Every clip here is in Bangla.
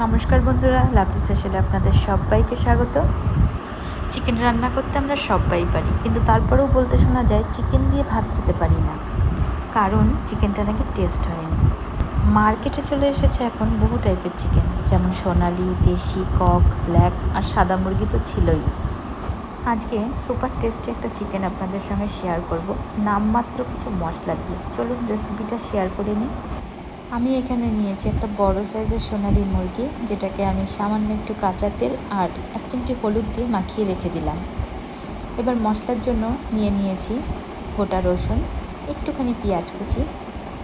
নমস্কার বন্ধুরা লাভলি সেশনে আপনাদের সবাইকে স্বাগত। চিকেন রান্না করতে আমরা সবাই পারি, কিন্তু তারপরেও বলতে শোনা যায় চিকেন দিয়ে ভাত খেতে পারি না। কারণ চিকেনটা নাকি টেস্ট হয়নি। মার্কেটে চলে এসেছে এখন বহু টাইপের চিকেন, যেমন সোনালি, দেশি, কক ব্ল্যাক আর সাদা মুরগি তো ছিলই। আজকে সুপার টেস্টি একটা চিকেন আপনাদের সঙ্গে শেয়ার করব। নামমাত্র কিছু মশলা দিয়ে। চলুন রেসিপিটা শেয়ার করে নিই। আমি এখানে নিয়েছি একটা বড় সাইজের সোনালি মুরগি, যেটাকে আমি সামান্য একটু কাঁচা তেল আর এক চিমটি হলুদ দিয়ে মাখিয়ে রেখে দিলাম। এবার মশলার জন্য নিয়ে নিয়েছি গোটা রসুন, একটুখানি পেঁয়াজ কুচি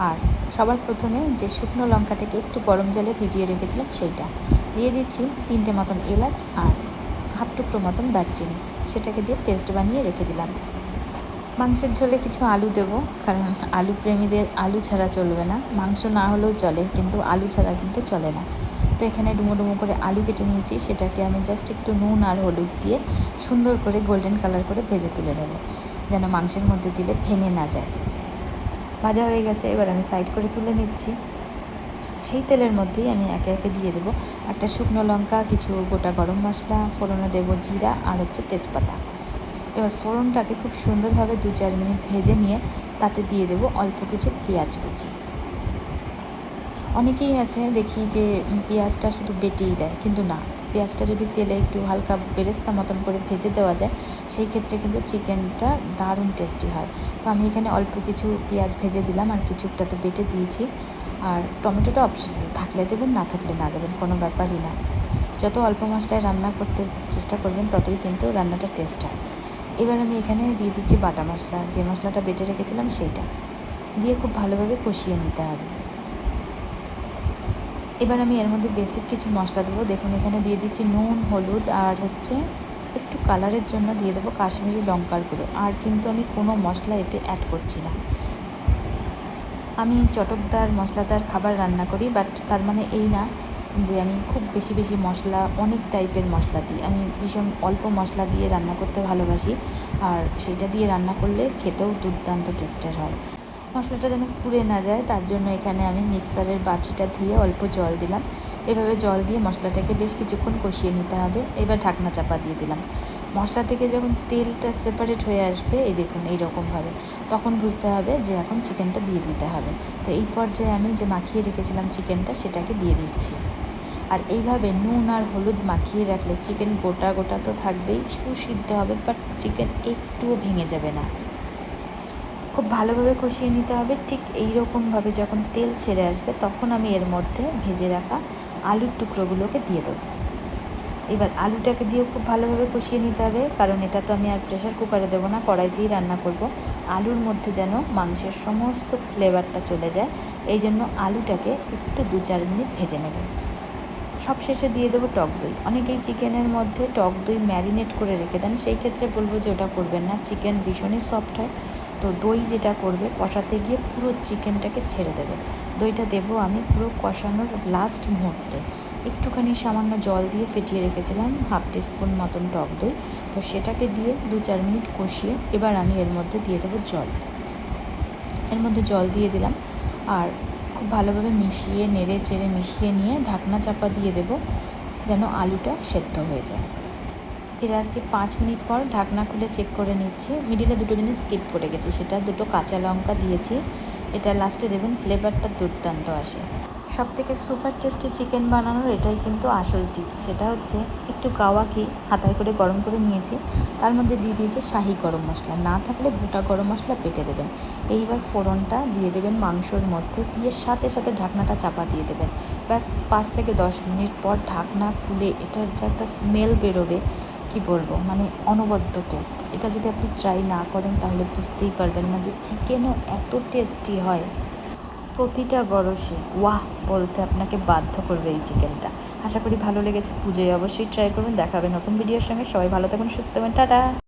আর সবার প্রথমে যে শুকনো লঙ্কাটাকে একটু গরম জলে ভিজিয়ে রেখেছিলাম সেইটা। দিয়ে দিচ্ছি তিনটে মতন এলাচ আর হাফ টুকরো মতন দারচিনি, সেটাকে দিয়ে পেস্ট বানিয়ে রেখে দিলাম। মাংসের ঝোলে কিছু আলু দেবো, কারণ আলু প্রেমীদের আলু ছাড়া চলবে না। মাংস না হলেও চলে, কিন্তু আলু ছাড়া কিন্তু চলে না। তো এখানে ডুমো ডুমো করে আলু কেটে নিয়েছি, সেটাকে আমি জাস্ট একটু নুন আর হলুদ দিয়ে সুন্দর করে গোল্ডেন কালার করে ভেজে তুলে নেব, যেন মাংসের মধ্যে দিলে ভেঙে না যায়। ভাজা হয়ে গেছে, এবার আমি সাইড করে তুলে নিচ্ছি। সেই তেলের মধ্যেই আমি একে একে দিয়ে দেবো একটা শুকনো লঙ্কা, কিছু গোটা গরম মশলা, ফোড়নে দেবো জিরা আর হচ্ছে তেজপাতা। এবার ফোড়নটাকে খুব সুন্দরভাবে দু চার মিনিট ভেজে নিয়ে তাতে দিয়ে দেবো অল্প কিছু পেঁয়াজ কুচি। অনেকেই আছে দেখি যে পেঁয়াজটা শুধু বেটেই দেয়, কিন্তু না। পেঁয়াজটা যদি তেলে একটু হালকা বেরেস্তা মতন করে ভেজে দেওয়া যায়, সেই ক্ষেত্রে কিন্তু চিকেনটা দারুণ টেস্টি হয়। তো আমি এখানে অল্প কিছু পেঁয়াজ ভেজে দিলাম, আর কিছুটা তো বেটে দিয়েছি। আর টমেটোটা অপশনাল থাকলে দেবেন, না থাকলে না দেবেন, কোনো ব্যাপারই না। যত অল্প মশলায় রান্না করতে চেষ্টা করবেন, ততই কিন্তু রান্নাটা টেস্ট হয়। এবার আমি এখানে দিয়ে দিচ্ছি বাটা মশলা। যে মশলাটা বেটে রেখেছিলাম সেইটা। দিয়ে খুব ভালোভাবে কষিয়ে নিতে হবে। এবার আমি এর মধ্যে বেসিক কিছু মশলা দেবো। দেখুন, এখানে দিয়ে দিচ্ছি নুন, হলুদ আর হচ্ছে একটু কালারের জন্য দিয়ে দেবো কাশ্মীরি লঙ্কার গুঁড়ো। আর কিন্তু আমি কোনো মশলা এতে অ্যাড করছি না। আমি চটকদার মশলাদার খাবার রান্না করি বাট তার মানে এই না যে আমি খুব বেশি বেশি মশলা, অনেক টাইপের মশলা দিই। আমি ভীষণ অল্প মশলা দিয়ে রান্না করতে ভালোবাসি। আর সেটা দিয়ে রান্না করলে খেতেও দুর্দান্ত টেস্টের হয়। মশলাটা যেন পুড়ে না যায়, তার জন্য এখানে আমি মিক্সারের বাটিটা ধুয়ে অল্প জল দিলাম। এভাবে জল দিয়ে মশলাটাকে বেশ কিছুক্ষণ কষিয়ে নিতে হবে। এবার ঢাকনা চাপা দিয়ে দিলাম। মশলা থেকে যখন তেলটা সেপারেট হয়ে আসবে, এই দেখুন এইরকমভাবে, তখন বুঝতে হবে যে এখন চিকেনটা দিয়ে দিতে হবে। তো এই পর্যায়ে আমি যে মাখিয়ে রেখেছিলাম চিকেনটা সেটাকে দিয়ে দিচ্ছি। আর এইভাবে নুন আর হলুদ মাখিয়ে রাখলে চিকেন গোটা গোটা তো থাকবেই, সুসিদ্ধ হবে বাট চিকেন একটুও ভেঙে যাবে না। খুব ভালোভাবে কষিয়ে নিতে হবে, ঠিক এই রকমভাবে যখন তেল ছেড়ে আসবে, তখন আমি এর মধ্যে ভেজে রাখা আলুর টুকরোগুলোকে দিয়ে দেবো। এবার আলুটাকে দিয়েও খুব ভালোভাবে কষিয়ে নিতে হবে, কারণ এটা তো আমি আর প্রেশার কুকারে দেবো না কড়াই দিয়েই রান্না করব। আলুর মধ্যে যেন মাংসের সমস্ত ফ্লেভারটা চলে যায়, এই জন্য আলুটাকে একটু দু চার মিনিট ভেজে নেব। সব শেষে দিয়ে দেবো টক দই। অনেকেই চিকেনের মধ্যে টক দই ম্যারিনেট করে রেখে দেন, সেই ক্ষেত্রে বলব যে ওটা করবেন না, চিকেন ভীষণই সফট হয়। তো দই যেটা করবে, কষাতে গিয়ে পুরো চিকেনটাকে ছেড়ে দেবে। দইটা দেবো আমি পুরো কষানোর লাস্ট মুহূর্তে। একটুখানি সামান্য জল দিয়ে ফেটিয়ে রেখেছিলাম, হাফ টিস্পুন মতন টক দই। তো সেটাকে দিয়ে দু চার মিনিট কষিয়ে এবার আমি এর মধ্যে দিয়ে দেবো জল। এর মধ্যে জল দিয়ে দিলাম আর খুব ভালোভাবে মিশিয়ে, নেড়ে চেড়ে মিশিয়ে নিয়ে ঢাকনা চাপা দিয়ে দেবো যেন আলুটা সেদ্ধ হয়ে যায়। ফিরে আসছি পাঁচ মিনিট পর, ঢাকনা খুলে চেক করে নিচ্ছি। মিডিলে দুটো জিনিস স্কিপ করে গেছি, সেটা দুটো কাঁচা লঙ্কা দিয়েছি। এটা লাস্টে দেবেন ফ্লেভারটা দুর্দান্ত আসে। সব থেকে সুপার টেস্টি চিকেন বানানোর এটাই কিন্তু আসল টিপস সেটা হচ্ছে একটু গাওয়া ঘি হাতায় করে গরম করে নিয়েছি, তার মধ্যে দিয়ে দিয়েছি শাহি গরম মশলা। না থাকলে গোটা গরম মশলা পেটে দেবেন। এইবার ফোড়নটা দিয়ে দেবেন মাংসর মধ্যে, দিয়ে সাথে সাথে ঢাকনাটা চাপা দিয়ে দেবেন। ব্যাস, পাঁচ থেকে দশ মিনিট পর ঢাকনা খুলে এটার যে একটা স্মেল বেরোবে, কি বলব? মানে অনবদ্য টেস্ট এটা যদি আপনি ট্রাই না করেন তাহলে বুঝতেই পারবেন না যে চিকেনও এত টেস্টি হয়। প্রতিটা গরসে, ওয়াহ, বলতে আপনাকে বাধ্য করবে এই চিকেনটা। আশা করি ভালো লেগেছে, পুজোয় অবশ্যই ট্রাই করুন, দেখাবে নতুন ভিডিওর সঙ্গে। সবাই ভালো থাকুন, সুস্থ থাকবেন টাটা!